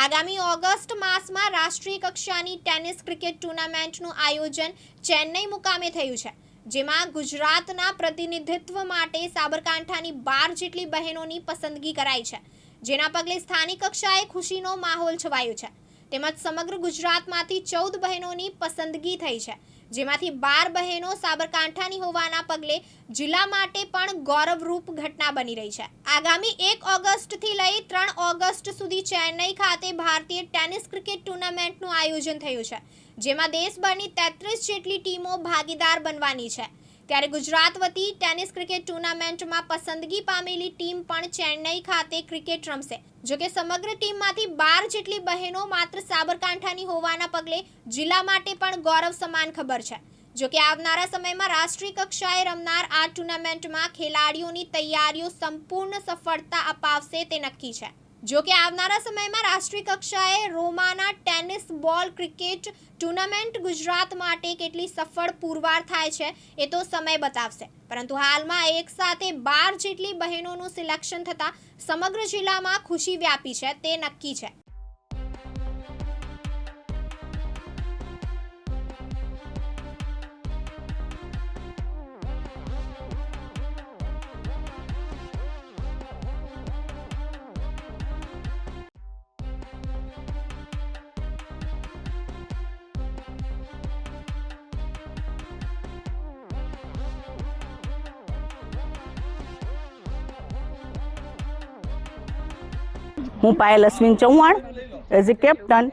આગામી ઓગસ્ટ માસમાં રાષ્ટ્રીય કક્ષાની ટેનિસ ક્રિકેટ ટુર્નામેન્ટનું આયોજન ચેન્નઈ મુકામે થયું છે, જેમાં ગુજરાતના પ્રતિનિધિત્વ માટે સાબરકાંઠાની બાર જેટલી બહેનોની પસંદગી કરાઈ છે, જેના પગલે સ્થાનિક કક્ષાએ ખુશીનો માહોલ છવાયો છે. તેમજ સમગ્ર ગુજરાતમાંથી ચૌદ બહેનોની પસંદગી થઈ છે. જેમાંથી બાર બહેનો સાબરકાંઠાની હોવાના પગલે જિલ્લા માટે પણ ગૌરવરૂપ ઘટના બની રહી છે. આગામી એક ઓગસ્ટથી લઈ ત્રણ ઓગસ્ટ સુધી ચેન્નઈ ખાતે ભારતીય ટેનિસ ક્રિકેટ ટુર્નામેન્ટનું આયોજન થયું છે. જેમાં દેશભરની તેત્રીસ જેટલી ટીમો ભાગીદાર બનવાની છે. ત્યારે ગુજરાત વતી ટેનિસ ક્રિકેટ ટુર્નામેન્ટમાં પસંદગી પામેલી ટીમ પણ ચેન્નઈ ખાતે ક્રિકેટ રમશે. જોકે સમગ્ર ટીમમાંથી બાર જેટલી બહેનો માત્ર સાબરકાંઠાની હોવાના પગલે જિલ્લા માટે પણ ગૌરવ સમાન ખબર છે. જોકે આવનારા સમયમાં રાષ્ટ્રીય કક્ષાએ રમનાર આ ટુર્નામેન્ટમાં ખેલાડીઓની તૈયારીઓ સંપૂર્ણ સફળતા અપાવશે તે નક્કી છે. જોકે આવનારા સમયમાં રાષ્ટ્રીય કક્ષાએ રોમાના tennis ball cricket tournament Gujarat માટે કેટલી સફળ પુરવાર થાય છે એ તો સમય બતાવશે. પરંતુ હાલમાં એક સાથે બાર જેટલી બહેનોનું સિલેક્શન થતાં સમગ્ર જિલ્લામાં ખુશી વ્યાપી છે, તે નક્કી છે. હું Payal Ashwin Chauhan as a captain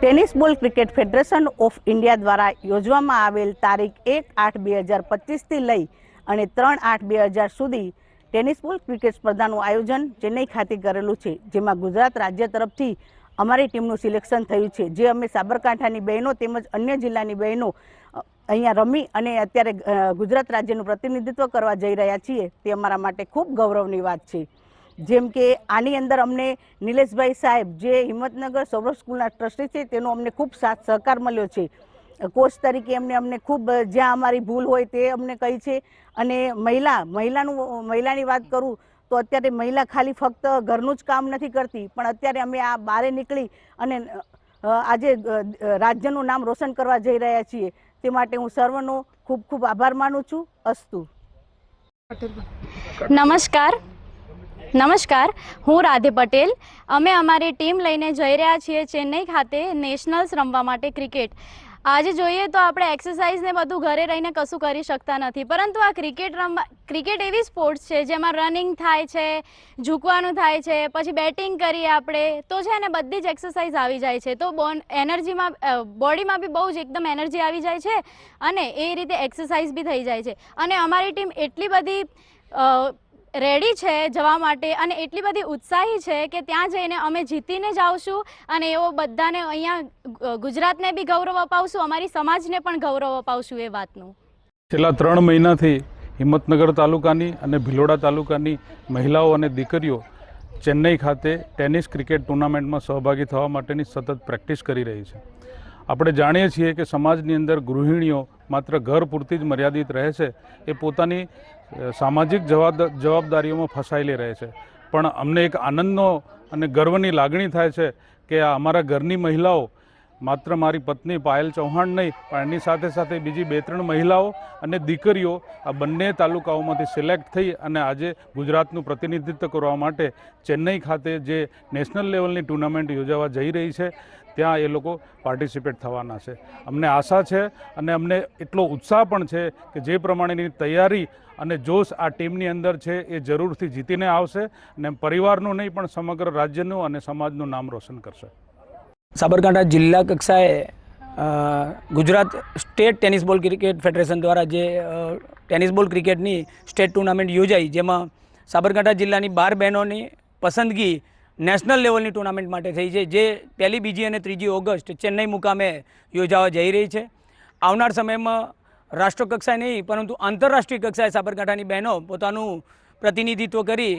tennis ball cricket federation of India દ્વારા યોજવામાં આવેલ તારીખ એક આઠ બે હજાર પચીસથી લઈ અને ત્રણ આઠ બે હજાર સુધી ટેનિસ બોલ ક્રિકેટ સ્પર્ધાનું આયોજન ચેન્નઈ ખાતે કરેલું છે, જેમાં ગુજરાત રાજ્ય તરફથી અમારી ટીમનું સિલેક્શન થયું છે. જે અમે સાબરકાંઠાની બહેનો તેમજ અન્ય જિલ્લાની બહેનો અહીંયા રમી અને અત્યારે ગુજરાત રાજ્યનું પ્રતિનિધિત્વ કરવા જઈ રહ્યા છીએ, તે અમારા માટે ખૂબ ગૌરવની વાત છે. જેમ કે આની અંદર અમને નિલેશભાઈ સાહેબ જે હિંમતનગર સૌરભ સ્કૂલના ટ્રસ્ટી છે, તેનો અમને ખૂબ સાથ સહકાર મળ્યો છે. કોચ તરીકે એમને અમને ખૂબ જ્યાં અમારી ભૂલ હોય તે અમને કહી છે. અને મહિલા, મહિલાનું, મહિલાની વાત કરું તો અત્યારે મહિલા ખાલી ફક્ત ઘરનું જ કામ નથી કરતી, પણ અત્યારે અમે આ બારે નીકળી અને આજે રાજ્યનું નામ રોશન કરવા જઈ રહ્યા છીએ. તે માટે હું સર્વનો ખૂબ ખૂબ આભાર માનું છું. અસ્તુ. નમસ્કાર. નમસ્કાર, હું રાધે પટેલ. અમે અમારી ટીમ લઈને જઈ રહ્યા છીએ ચેન્નઈ ખાતે નેશનલ્સ રમવા માટે ક્રિકેટ. આજે જોઈએ તો આપણે એક્સરસાઇઝ ને બધું ઘરે રહીને કશું કરી શકતા નથી. પરંતુ આ ક્રિકેટ રમવા ક્રિકેટ એવી સ્પોર્ટ્સ છે જેમાં રનિંગ થાય છે, ઝૂકવાનું થાય છે, પછી બેટિંગ કરીએ આપણે, તો છે ને બધી જ એક્સરસાઇઝ આવી જાય છે. તો બોન એનર્જીમાં બોડીમાં બી બહુ જ એકદમ એનર્જી આવી જાય છે અને એ રીતે એક્સરસાઇઝ બી થઈ જાય છે. અને અમારી ટીમ એટલી બધી રેડી છે જવા માટે અને એટલી બધી ઉત્સાહી છે કે ત્યાં જઈને અમે જીતીને જ આવશું અને એવો બધાને અહીંયા ગુજરાતને બી ગૌરવ અપાવશું, અમારી સમાજને પણ ગૌરવ અપાવશું એ વાતનું. છેલ્લા ત્રણ મહિનાથી હિંમતનગર તાલુકાની અને ભિલોડા તાલુકાની મહિલાઓ અને દીકરીઓ ચેન્નઈ ખાતે ટેનિસ ક્રિકેટ ટુર્નામેન્ટમાં સહભાગી થવા માટેની સતત પ્રેક્ટિસ કરી રહી છે. આપણે જાણીએ છીએ કે સમાજની અંદર ગૃહિણીઓ માત્ર ઘર પૂરતી જ મર્યાદિત રહે છે, એ પોતાની સામાજિક જવાબ જવાબદારીઓમાં ફસાયેલી રહે છે. પણ અમને એક આનંદનો અને ગર્વની લાગણી થાય છે કે આ અમારા ઘરની મહિલાઓ માત્ર મારી પત્ની પાયલ ચૌહાણ નહીં, પણ એની સાથે સાથે બીજી બે ત્રણ મહિલાઓ અને દીકરીઓ આ બંને તાલુકાઓમાંથી સિલેક્ટ થઈ અને આજે ગુજરાતનું પ્રતિનિધિત્વ કરવા માટે ચેન્નઈ ખાતે જે નેશનલ લેવલની ટુર્નામેન્ટ યોજાવા જઈ રહી છે ત્યાં એ લોકો પાર્ટિસિપેટ થવાના છે. અમને આશા છે અને અમને એટલો ઉત્સાહ પણ છે કે જે પ્રમાણેની તૈયારી અને જોશ આ ટીમની અંદર છે એ જરૂરથી જીતીને આવશે અને પરિવારનું નહીં પણ સમગ્ર રાજ્યનું અને સમાજનું નામ રોશન કરશે. સાબરકાંઠા જિલ્લા કક્ષાએ Gujarat state tennis ball cricket federation દ્વારા જે ટેનિસ બોલ ક્રિકેટની સ્ટેટ ટુર્નામેન્ટ યોજાઈ, જેમાં સાબરકાંઠા જિલ્લાની બાર બહેનોની પસંદગી નેશનલ લેવલની ટુર્નામેન્ટ માટે થઈ છે જે પહેલી બીજી અને ત્રીજી ઓગસ્ટ ચેન્નઈ મુકામે યોજાવા જઈ રહી છે. આવનાર સમયમાં રાષ્ટ્રકક્ષાએ નહીં પરંતુ આંતરરાષ્ટ્રીય કક્ષાએ સાબરકાંઠાની બહેનો પોતાનું પ્રતિનિધિત્વ કરી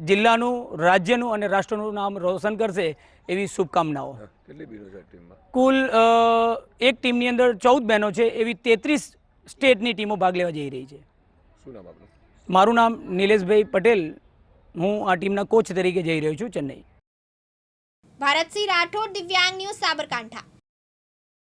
જિલ્લાનું રાજ્યનું અને રાષ્ટ્રનું નામ રોશન કરશે એવી શુભકામનાઓ. કુલ એક ટીમની અંદર ચૌદ બહેનો છે એવી તેત્રીસ સ્ટેટની ટીમો ભાગ લેવા જઈ રહી છે. મારું નામ નિલેશભાઈ પટેલ હું આ ટીમના કોચ તરીકે જઈ રહ્યો છું ચેન્નઈ. ભારતસિંહ રાઠોડ દિવ્યાંગ ન્યૂઝ સાબરકાંઠા.